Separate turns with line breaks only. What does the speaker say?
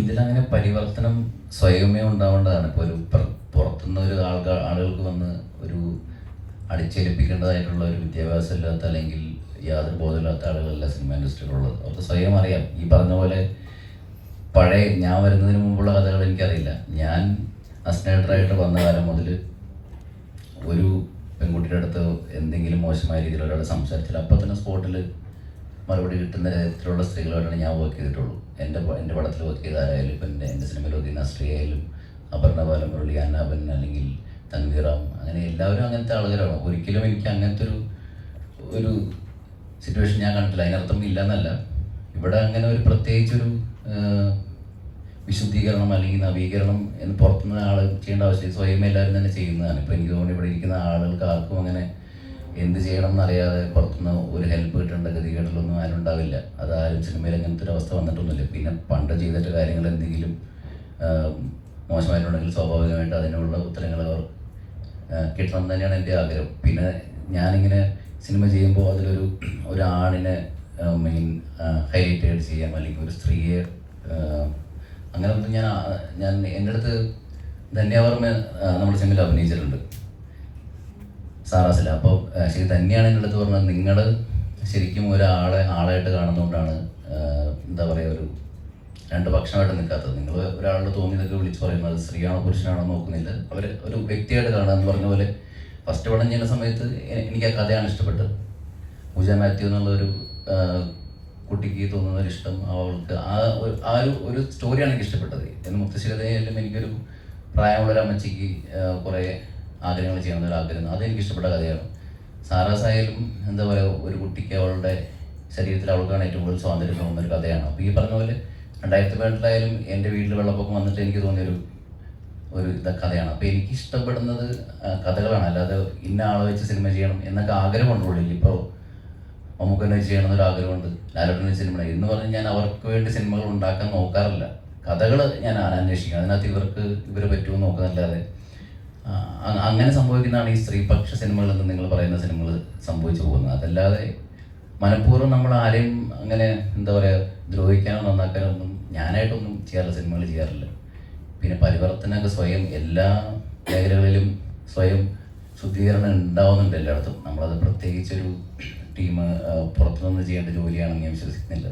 ഇതിലങ്ങനെ പരിവർത്തനം സ്വയമേ ഉണ്ടാവേണ്ടതാണ്. ഇപ്പോൾ ഒരു പുറത്തുനിന്ന് ഒരു ആൾക്കാർ ആളുകൾക്ക് വന്ന് ഒരു അടിച്ചേൽപ്പിക്കേണ്ടതായിട്ടുള്ള ഒരു വിദ്യാഭ്യാസം ഇല്ലാത്ത അല്ലെങ്കിൽ യാതൊരു ബോധമില്ലാത്ത ആളുകളല്ല സിനിമ ഇൻഡസ്ട്രിയിലുള്ളത്. അവർക്ക് സ്വയം അറിയാം. ഈ പറഞ്ഞ പോലെ പഴയ ഞാൻ വരുന്നതിന് മുമ്പുള്ള കഥകൾ എനിക്കറിയില്ല. ഞാൻ അസ്നേറ്ററായിട്ട് വന്ന കാലം മുതൽ ഒരു പെൺകുട്ടിയുടെ അടുത്ത് എന്തെങ്കിലും മോശമായ രീതിയിൽ ഒരാൾ സംസാരിച്ചാൽ അപ്പം തന്നെ സ്പോട്ടിൽ മറുപടി കിട്ടുന്ന തരത്തിലുള്ള സ്ത്രീകളുമായിട്ടാണ് ഞാൻ വർക്ക് ചെയ്തിട്ടുള്ളൂ. എന്റെ എന്റെ പടത്തിൽ വർക്ക് ചെയ്ത ആരായാലും ഇപ്പം എന്റെ എന്റെ സിനിമയിൽ വർക്ക് ചെയ്യുന്ന സ്ത്രീ ആയാലും അപർണ ബാലം മുരളി അന്നാബൻ അല്ലെങ്കിൽ തൻവീറാം അങ്ങനെ എല്ലാവരും അങ്ങനത്തെ ആളുകളാണ്. ഒരിക്കലും എനിക്ക് അങ്ങനത്തെ ഒരു ഒരു സിറ്റുവേഷൻ ഞാൻ കണ്ടിട്ടില്ല. അതിനർത്ഥം ഇല്ല എന്നല്ല ഇവിടെ അങ്ങനെ ഒരു പ്രത്യേകിച്ചൊരു വിശുദ്ധീകരണം അല്ലെങ്കിൽ നവീകരണം എന്ന് പുറത്തുനിന്ന് ആൾ ചെയ്യേണ്ട ആവശ്യം സ്വയം എല്ലാവരും തന്നെ ചെയ്യുന്നതാണ്. ഇപ്പം എനിക്ക് തോന്നുന്നു ഇവിടെ ഇരിക്കുന്ന ആളുകൾക്ക് ആർക്കും അങ്ങനെ എന്ത് ചെയ്യണം എന്നറിയാതെ പുറത്തുനിന്ന് ഒരു ഹെൽപ്പ് കിട്ടേണ്ട ഗതികേട്ടിലൊന്നും ആരും ഉണ്ടാവില്ല. അതാരും സിനിമയിൽ അങ്ങനത്തെ ഒരു അവസ്ഥ വന്നിട്ടൊന്നുമില്ല. പിന്നെ പണ്ട് ചെയ്തിട്ട് കാര്യങ്ങൾ എന്തെങ്കിലും മോശമായിട്ടുണ്ടെങ്കിൽ സ്വാഭാവികമായിട്ട് അതിനുള്ള ഉത്തരങ്ങൾ അവർ കിട്ടണം എന്ന് തന്നെയാണ് എന്റെ ആഗ്രഹം. പിന്നെ ഞാനിങ്ങനെ സിനിമ ചെയ്യുമ്പോൾ അതിലൊരു ഒരു ആണിനെ മെയിൻ ഹൈലൈറ്റ് ചെയ്യാം അല്ലെങ്കിൽ ഒരു സ്ത്രീയെ അങ്ങനെ ഞാൻ ഞാൻ എന്റെ അടുത്ത് ധന്യവർമ്മ നമ്മുടെ സിനിമയിൽ അഭിനയിച്ചിട്ടുണ്ട്. സാറാസില അപ്പോൾ ശരി തന്നെയാണ് എന്റെ അടുത്ത് പറഞ്ഞത്. നിങ്ങൾ ശരിക്കും ഒരാളെ ആളായിട്ട് കാണുന്നതുകൊണ്ടാണ് എന്താ പറയുക ഒരു രണ്ട് പക്ഷമായിട്ട് നിൽക്കാത്തത് നിങ്ങൾ ഒരാളുടെ തോന്നിയതൊക്കെ വിളിച്ച് പറയുന്നത് സ്ത്രീയാണോ പുരുഷനാണോ നോക്കുന്നില്ല. അവർ ഒരു വ്യക്തിയായിട്ട് കാണുക എന്ന് പറഞ്ഞ പോലെ ഫസ്റ്റ് പടം ചെയ്യുന്ന സമയത്ത് എനിക്ക് ആ കഥയാണ് ഇഷ്ടപ്പെട്ടത്. പൂജ മാത്യു എന്നുള്ള ഒരു ആഹ്, കുട്ടിക്ക് തോന്നുന്ന ഒരു ഇഷ്ടം അവൾക്ക് ആ ഒരു ആ ഒരു ഒരു സ്റ്റോറിയാണ് എനിക്ക് ഇഷ്ടപ്പെട്ടത്. എന്ന് മുത്തശ്ശികഥയായാലും എനിക്കൊരു പ്രായമുള്ള ഒരു അമ്മച്ചിക്ക് കുറേ ആഗ്രഹങ്ങൾ ചെയ്യണം എന്നൊരു ആഗ്രഹം അതെനിക്ക് ഇഷ്ടപ്പെട്ട കഥയാണ്. സാറാസായാലും എന്താ പറയുക ഒരു കുട്ടിക്ക് അവളുടെ ശരീരത്തിൽ അവൾക്കാണ് ഏറ്റവും കൂടുതൽ സ്വാതന്ത്ര്യം തോന്നുന്ന ഒരു കഥയാണ്. അപ്പോൾ ഈ പറഞ്ഞ പോലെ രണ്ടായിരത്തി പതിനെട്ടിലായാലും എന്റെ വീട്ടിൽ വെള്ളപ്പൊക്കം വന്നിട്ട് എനിക്ക് തോന്നിയൊരു ഒരു കഥയാണ്. അപ്പോൾ എനിക്ക് ഇഷ്ടപ്പെടുന്നത് കഥകളാണ്. അല്ലാതെ ഇന്ന ആളെ വെച്ച് സിനിമ ചെയ്യണം എന്നൊക്കെ ആഗ്രഹമുണ്ട് ഉള്ളിൽ. ഇപ്പോൾ മമ്മൂക്കനെ ചെയ്യണം എന്നൊരു ആഗ്രഹമുണ്ട് ലാലോട്ടനെ സിനിമ എന്ന് പറഞ്ഞ് ഞാൻ അവർക്ക് വേണ്ടി സിനിമകൾ ഉണ്ടാക്കാൻ നോക്കാറില്ല. കഥകൾ ഞാൻ അന്വേഷിക്കും. അതിനകത്ത് ഇവർക്ക് ഇവർ പറ്റുമോ നോക്കുന്നല്ലാതെ അങ്ങനെ സംഭവിക്കുന്നതാണ് ഈ സ്ത്രീപക്ഷ സിനിമകൾ എന്ന് നിങ്ങൾ പറയുന്ന സിനിമകൾ സംഭവിച്ചു പോകുന്നത്. അതല്ലാതെ മനഃപൂർവം നമ്മൾ ആരെയും അങ്ങനെ എന്താ പറയുക ദ്രോഹിക്കാനോ നന്നാക്കാനോ ഒന്നും ഞാനായിട്ടൊന്നും ചെയ്യാറില്ല സിനിമകൾ ചെയ്യാറില്ല. പിന്നെ പരിവർത്തനമൊക്കെ സ്വയം എല്ലാ മേഖലകളിലും സ്വയം ശുദ്ധീകരണം ഉണ്ടാവുന്നുണ്ട് എല്ലായിടത്തും. നമ്മളത് പ്രത്യേകിച്ചൊരു ടീം പുറത്തുനിന്ന് ചെയ്യേണ്ട ജോലിയാണെന്ന് ഞാൻ വിശ്വസിക്കുന്നില്ല.